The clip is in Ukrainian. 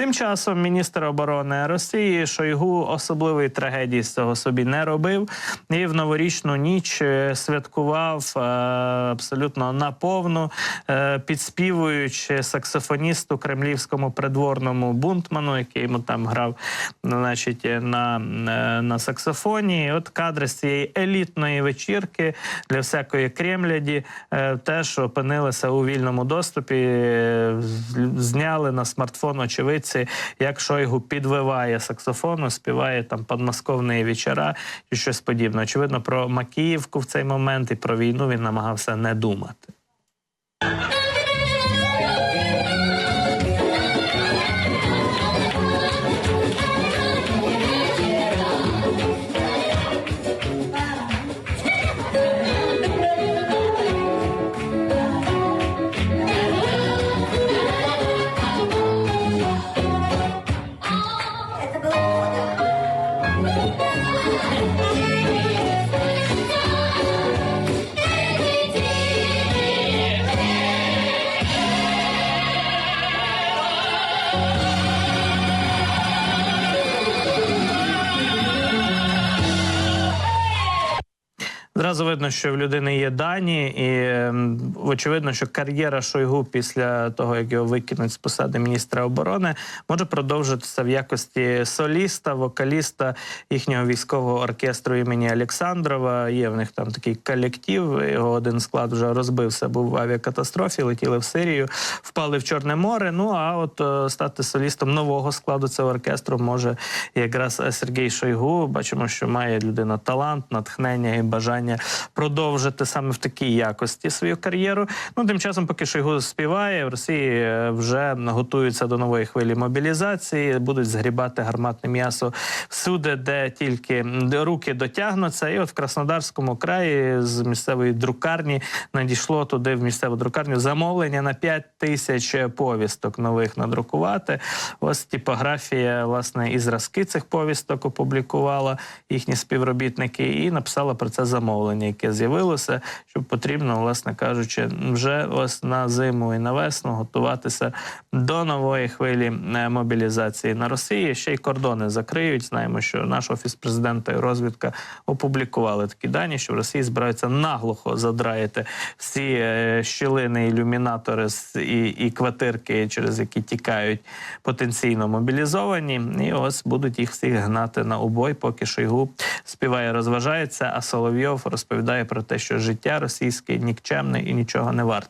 Тим часом міністр оборони Росії Шойгу особливої трагедії з цього собі не робив і в новорічну ніч е, святкував е, абсолютно наповну, е, підспівуючи саксофоністу кремлівському придворному бунтману, який йому там грав, значить, на, на саксофоні. І От кадри з цієї елітної вечірки для всякої кремляді теж опинилися у вільному доступі. Зняли на смартфон очевидці, як Шойгу підвиває саксофону, співає там подмосковні вечора і щось подібне. Очевидно, про Макіївку в цей момент і про війну він намагався не думати. Зразу видно, що в людини є дані, і ем, очевидно, що кар'єра Шойгу після того, як його викинуть з посади міністра оборони, може продовжитися в якості соліста, вокаліста їхнього військового оркестру імені Олександрова. Є в них там такий колектив. Його один склад вже розбився, був в авіакатастрофі, летіли в Сирію, впали в Чорне море. Ну а от е, стати солістом нового складу цього оркестру може якраз Сергій Шойгу. Бачимо, що має людина талант, натхнення і бажання продовжити саме в такій якості свою кар'єру. Ну тим часом, поки Шойгу співає, в Росії е, вже готуються до нової хвилі мобілізації, будуть згрібати гарматне м'ясо всюди, де тільки руки дотягнуться. І от в Краснодарському краї з місцевої друкарні надійшло туди в місцеву друкарню замовлення на 5 тисяч повісток нових надрукувати. Ось типографія, власне, і зразки цих повісток опублікувала їхні співробітники, і написала про це замовлення, яке з'явилося, що потрібно, власне кажучи, вже ось на зиму і на весну готуватися до нової хвилі е, мобілізації на Росії. Ще й кордони закриють. Знаємо, що наш офіс президента і розвідка опублікували такі дані, що в Росії збираються наглухо задраїти всі е, щілини, ілюмінатори і, і квартирки, через які тікають потенційно мобілізовані. І ось будуть їх всіх гнати на убой, поки Шойгу співає, розважається. А Соловйов розповідає про те, що життя російське нікчемне і нічого не варте.